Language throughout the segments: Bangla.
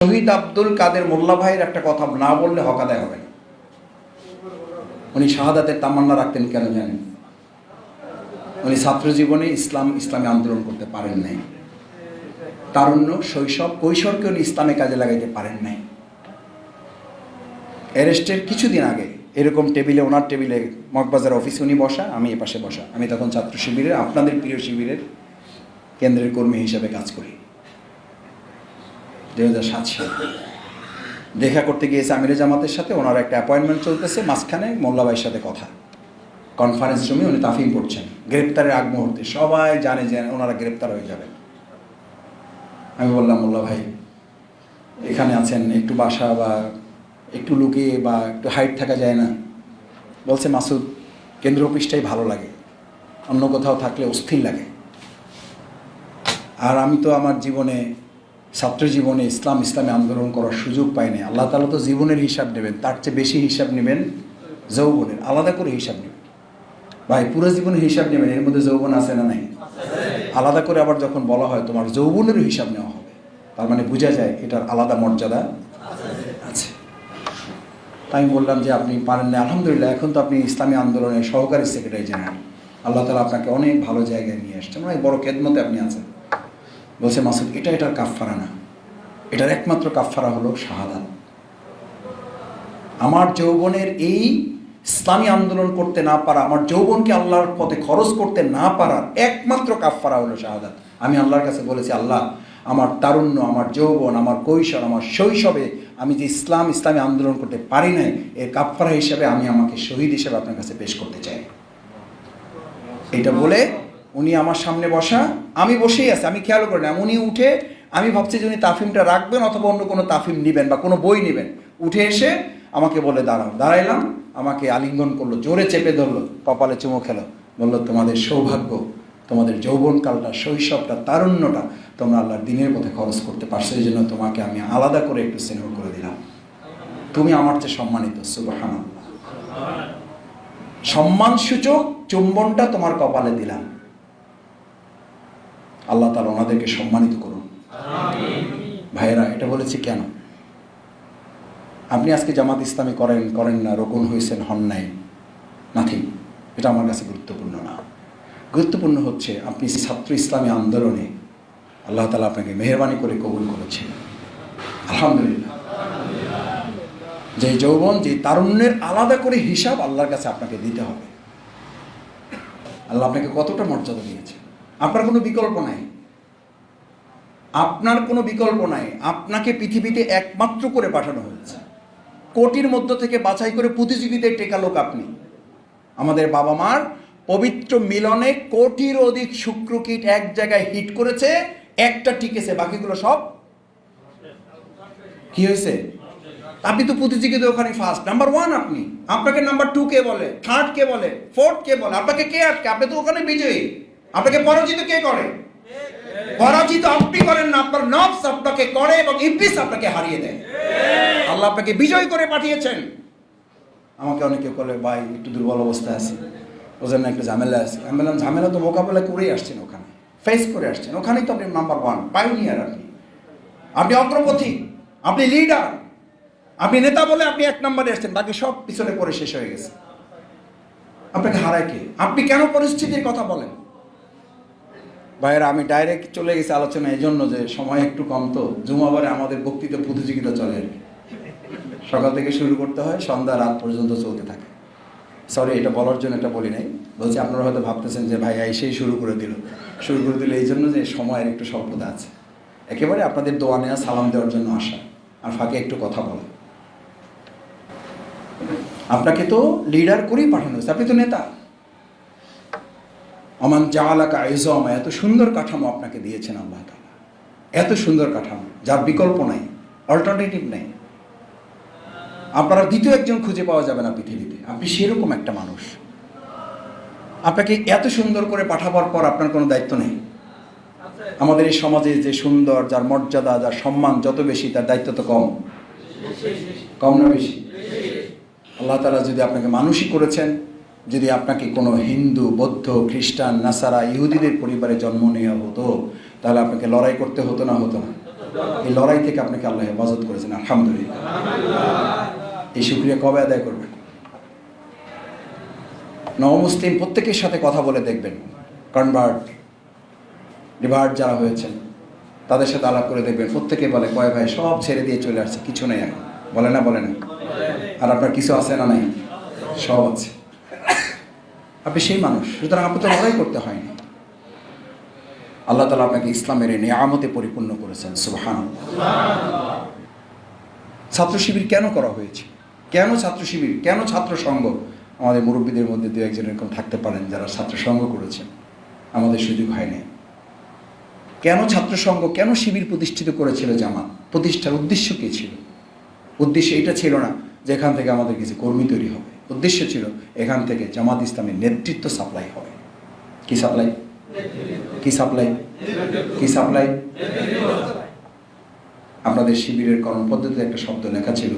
শহীদ আব্দুল কাদের মোল্লা ভাইয়ের একটা কথা না বললে হক আদায় হবে উনি শাহাদাতের তামান্না রাখতেন কেন জানেন? উনি ছাত্র জীবনে ইসলাম, ইসলামী আন্দোলন করতে পারেন নাই। তারুণ্য, শৈশব, কৈশোরকে উনি ইসলামে কাজে লাগাইতে পারেন নাই। অ্যারেস্টের কিছুদিন আগে এরকম টেবিলে, ওনার টেবিলে মগবাজার অফিসে উনি বসা, আমি এ পাশে বসা। আমি তখন ছাত্র শিবিরের, আপনাদের প্রিয় শিবিরের কেন্দ্রের কর্মী হিসাবে কাজ করি। দুই হাজার সাত সালে। দেখা করতে গিয়েছে আমিরে জামাতের সাথে, ওনার একটা অ্যাপয়েন্টমেন্ট চলতেছে, মাঝখানে মোল্লাবাইয়ের সাথে কথা। কনফারেন্স রুমে উনি তাফিম পড়ছেন গ্রেপ্তারের আগ মুহূর্তে। সবাই জানে যে ওনারা গ্রেপ্তার হয়ে যাবেন। আমি বললাম, মোল্লা ভাই, এখানে আছেন, একটু বাসা বা একটু লুকিয়ে বা একটু হাইট থাকা যায় না। বলছে, মাসুদ, কেন্দ্র অফিসটাই ভালো লাগে। অন্য কোথাও থাকলে অস্থির লাগে। আর আমি তো আমার জীবনে ছাত্র জীবনে ইসলাম, ইসলামে আন্দোলন করার সুযোগ পাইনি আল্লাহ তালা তো জীবনের হিসাব নেবেন। তার চেয়ে বেশি হিসাব নেবেন যৌবনের। আলাদা করে হিসাব নেবেন। ভাই, পুরো জীবনের হিসাব নেবেন, এর মধ্যে যৌবন আছে না নাই? আলাদা করে আবার যখন বলা হয় তোমার যৌবনেরও হিসাব নেওয়া হবে। তার মানে বোঝা যায় এটার আলাদা মর্যাদা আছে। তাই আমি বললাম যে আপনি পারেন না। আলহামদুলিল্লাহ, এখন তো আপনি ইসলামী আন্দোলনের সহকারী সেক্রেটারি জেনারেল। আল্লাহ তালা আপনাকে অনেক ভালো জায়গায় নিয়ে আসছেন। অনেক বড় খেদমতে আপনি আছেন। বলছে, মাসুদ, এটা এটার কাফফারা না। এটার একমাত্র কাফফারা হলো শাহাদাত। আমার যৌবনের এই ইসলামী আন্দোলন করতে না পারা, আমার যৌবনকে আল্লাহর পথে খরচ করতে না পারার একমাত্র কাফফারা হলো শাহাদাত। আমি আল্লাহর কাছে বলেছি, আল্লাহ, আমার তারুণ্য, আমার যৌবন, আমার কৈশোর, আমার শৈশবে আমি যে ইসলাম, ইসলামী আন্দোলন করতে পারি নাই, এর কাফফারা হিসেবে আমি আমাকে শহীদ হিসেবে আপনার কাছে পেশ করতে চাই। এটা বলে উনি আমার সামনে বসা, আমি বসেই আছি, আমি খেয়াল করি না, উনি উঠে আমি ভাবছি যে উনি তাফিমটা রাখবেন অথবা অন্য কোনো তাফিম নেবেন বা কোনো বই নেবেন। উঠে এসে আমাকে বলে, দাঁড়াও, দাঁড়াইলাম। আমাকে আলিঙ্গন করল, জোরে চেপে ধরলো, কপালে চুমো খেলো, বলল, তোমাদের সৌভাগ্য, তোমাদের যৌবনকালটা, শৈশবটা, তারুণ্যটা তোমরা আল্লাহর দিনের পথে খরচ করতে পারছ। এই জন্য তোমাকে আমি আলাদা করে একটু স্নেহ করে দিলাম। তুমি আমার চেয়ে সম্মানিত সুবাহান সম্মানসূচক চুম্বনটা তোমার কপালে দিলাম। আল্লাহ তালা ওনাদেরকে সম্মানিত করুন ভাইয়েরা, এটা বলেছি কেন? আপনি আজকে জামাত ইসলামী করেন করেন না, রোকন হয়েছেন হন নাই, নাথিং। এটা আমার কাছে গুরুত্বপূর্ণ না। গুরুত্বপূর্ণ হচ্ছে আপনি ছাত্র ইসলামী আন্দোলনে আল্লাহ তালা আপনাকে মেহরবানি করে কবুল করেছেন আলহামদুলিল্লাহ। যে যৌবন, যে তারুণ্যের আলাদা করে হিসাব আল্লাহর কাছে আপনাকে দিতে হবে। আল্লাহ আপনাকে কতটা মর্যাদা দিয়েছে? আপনার কোনো বিকল্প নাই। আপনার কোনো বিকল্প নাই। আপনাকে পৃথিবীতে একমাত্র করে পাঠানো হয়েছে। কোটির মধ্য থেকে বাছাই করে প্রতিযোগিতায় টেকা লোক আপনি। আমাদের বাবা মার পবিত্র মিলনে কোটির অধিক শুক্রকীট এক জায়গায় হিট করেছে, একটা টিকেছে বাকিগুলো সব কি হয়েছে? আপনি তো প্রতিযোগিতা ওখানে ফার্স্ট নাম্বার ওয়ান আপনি। আপনাকে নাম্বার টু কে বলে থার্ড কে বলে ফোর্থ কে বলে, আপনাকে কে আটকে? আপনি তো ওখানে বিজয়ী। আপনাকে পরাজিত কে করে? পরাজিত আপনি করেন না আপনার নফস আপনাকে করে এবং ইবলিস আপনাকে হারিয়ে দেয়। আল্লাহ আপনাকে বিজয় করে পাঠিয়েছেন। আমাকে অনেকে বলে, ভাই, একটু দুর্বল অবস্থায় আছি। জন্য একটু ঝামেলা আছে। আমি বললাম, ঝামেলা তো মোকাবেলা করেই আসছেন ওখানে। ফেস করে আসছেন। ওখানেই তো আপনি নাম্বার ওয়ান পাইনিয়ার আপনি। আপনি অগ্রপথী, আপনি লিডার আপনি নেতা বলে আপনি এক নম্বরে আসছেন। বাকি সব পিছনে পড়ে শেষ হয়ে গেছে। আপনাকে হারায় কে? আপনি কেন পরিস্থিতির কথা বলেন? ভাইয়েরা, আমি ডাইরেক্ট চলে গেছি আলোচনা এই জন্য যে সময় একটু কম তো। জুমাবারে আমাদের বক্তৃতা প্রতিযোগিতা চলে আর কি। সকাল থেকে শুরু করতে হয়, সন্ধ্যা, রাত পর্যন্ত চলতে থাকে। সরি এটা বলার জন্য এটা বলি নাই। বলছি, আপনারা হয়তো ভাবতেছেন যে ভাই এসেই শুরু করে দিল। শুরু করে দিল এই জন্য যে সময়ের একটু স্বল্পতা আছে। একেবারে আপনাদের দোয়া নেওয়া, সালাম দেওয়ার জন্য আসা। আর ফাঁকে একটু কথা বলা। আপনাকে তো লিডার করেই পাঠানো হয়েছে। আপনি তো নেতা। অমান জালাকা আইজমা এত সুন্দর কাঠামো আপনাকে দিয়েছেন আল্লাহ তালা এত সুন্দর কাঠামো, যার বিকল্প নাই অল্টারনেটিভ নেই। আপনারা দ্বিতীয় একজন খুঁজে পাওয়া যাবে না পৃথিবীতে। আপনি সেরকম একটা মানুষ। আপনাকে এত সুন্দর করে পাঠাবার পর আপনার কোনো দায়িত্ব নেই। আমাদের এই সমাজে যে সুন্দর, যার মর্যাদা, যার সম্মান যত বেশি, তার দায়িত্ব তো কম। কম না বেশি? আল্লাহ তালা যদি আপনাকে মানুষই করেছেন যদি আপনাকে কোনো হিন্দু, বৌদ্ধ, খ্রিস্টান, নাসারা, ইহুদিদের পরিবারে জন্ম নেওয়া হতো, তাহলে আপনাকে লড়াই করতে হতো না হতো না। এই লড়াই থেকে আপনাকে আল্লাহ হেফাজত করেছেন, আলহামদুলিল্লাহ। এই শুক্রিয়া কবে আদায় করবেন? নবমুসলিম প্রত্যেকের সাথে কথা বলে দেখবেন। কনভার্ট রিভার্ট যারা হয়েছেন, তাদের সাথে আলাপ করে দেখবেন। প্রত্যেকে বলে, কয় ভাই, সব ছেড়ে দিয়ে চলে আসছে, কিছু নেই এখন। বলে না বলে না। আর আপনার কিছু আছে না নাই? সব আছে। আপনি সেই মানুষ, সুতরাং আপনি তো লড়াই করতে হয়নি। আল্লাহ তালা আপনাকে ইসলামের এনে আমতে পরিপূর্ণ করেছেন সুবহান ছাত্র শিবির কেন করা হয়েছে? কেন ছাত্র শিবির, কেন ছাত্র সংঘ? আমাদের মুরব্বীদের মধ্যে দু একজন এরকম থাকতে পারেন যারা ছাত্র সংঘ করেছেন আমাদের সুযোগ হয়নি কেন ছাত্র সংঘ, কেন শিবির প্রতিষ্ঠিত করেছিল জামাত? প্রতিষ্ঠার উদ্দেশ্য কী ছিল? উদ্দেশ্য এটা ছিল না যে এখান থেকে আমাদের কিছু কর্মী তৈরি হবে। উদ্দেশ্য ছিল এখান থেকে জামাত ইসলামের নেতৃত্ব সাপ্লাই হবে। কি সাপ্লাই কি সাপ্লাই কি সাপ্লাই আপনাদের শিবিরের কর্মপদ্ধতিতে একটা শব্দ লেখা ছিল।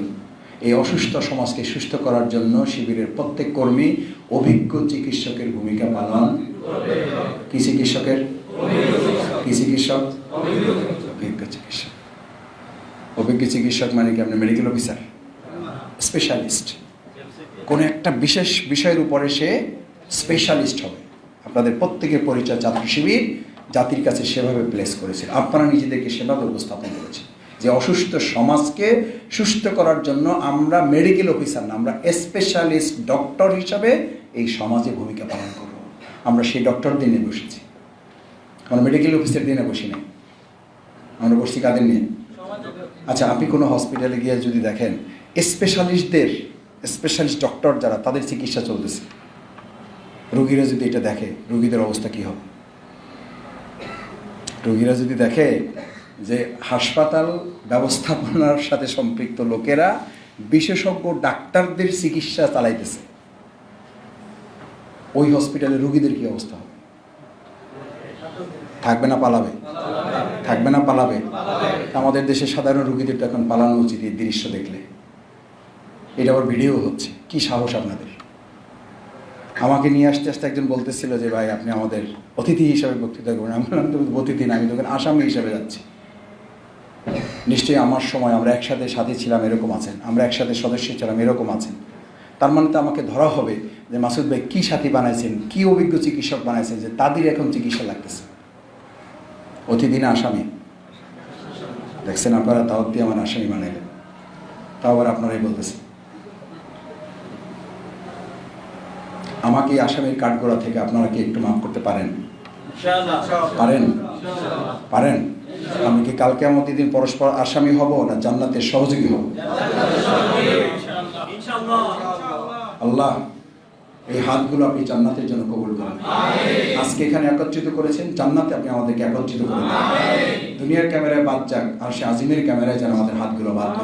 এই অসুস্থ সমাজকে সুস্থ করার জন্য শিবিরের প্রত্যেক কর্মী অভিজ্ঞ চিকিৎসকের ভূমিকা পালন কি চিকিৎসকের? কি চিকিৎসক? অভিজ্ঞ চিকিৎসক। অভিজ্ঞ চিকিৎসক মানে কি? আপনি মেডিকেল অফিসার স্পেশালিস্ট কোনো একটা বিশেষ বিষয়ের উপরে সে স্পেশালিস্ট হবে। আপনাদের প্রত্যেকের পরিচয় ছাত্র শিবির জাতির কাছে সেভাবে প্লেস করেছে। আপনারা নিজেদেরকে সেভাবে উপস্থাপন করেছেন যে অসুস্থ সমাজকে সুস্থ করার জন্য আমরা মেডিকেল অফিসার না, আমরা স্পেশালিস্ট ডক্টর হিসাবে এই সমাজে ভূমিকা পালন করব। আমরা সেই ডক্টর দিনে বসেছি। আমরা মেডিকেল অফিসের দিনে বসি নাই। আমরা বসছি কাদের নিয়ে? আচ্ছা আপনি কোনো হসপিটালে গিয়ে যদি দেখেন স্পেশালিস্টদের স্পেশালিস্ট ডক্টর যারা, তাদের চিকিৎসা চলতেছে। রুগীরা যদি এটা দেখে, রুগীদের অবস্থা কী হবে? রুগীরা যদি দেখে যে হাসপাতাল ব্যবস্থাপনার সাথে সম্পৃক্ত লোকেরা বিশেষজ্ঞ ডাক্তারদের চিকিৎসা চালাইতেছে, ওই হসপিটালে রুগীদের কি অবস্থা হবে? থাকবে না পালাবে? থাকবে না পালাবে? আমাদের দেশে সাধারণ রুগীদের তো এখন পালানো উচিত এই দৃশ্য দেখলে। এটা আবার ভিডিও হচ্ছে। কি সাহস আপনাদের? আমাকে নিয়ে আসতে আসতে একজন বলতেছিল যে, ভাই, আপনি আমাদের অতিথি হিসাবে বক্তৃতা করবেন আমি বললাম, তুমি অতিথি না, আমি তখন আসামি হিসাবে যাচ্ছি। নিশ্চয়ই আমার সময়, আমরা একসাথে সাথী ছিলাম, এরকম আছেন। আমরা একসাথে সদস্য ছিলাম, এরকম আছেন। তার মানে তো আমাকে ধরা হবে যে, মাসুদ ভাই কী সাথী বানাইছেন, কী অভিজ্ঞ চিকিৎসক বানাইছেন যে, তাদের এখন চিকিৎসা লাগতেছে। অতিথি না আসামি? দেখছেন আপনারা তাও দিয়ে আমার আসামি বানাইলেন। তাও আবার আপনারাই বলতেছেন। আমাকে আসামির কাঠগোড়া থেকে আপনারা কি একটু মাফ করতে পারেন? পারেন? পারেন? আমি কি কালকে আমাদের দিন পরস্পর আসামি হব না জান্নাতের সহযোগী হব? আল্লাহ এই হাতগুলো আপনি জান্নাতের জন্য কবুল করেন। আজকে এখানে একত্রিত করেছেন জান্নাতে আপনি আমাদেরকে একত্রিত করেন। দুনিয়ার ক্যামেরায় বাদ যাক আর সে আজিমের ক্যামেরায় যেন আমাদের হাতগুলো বাদ না।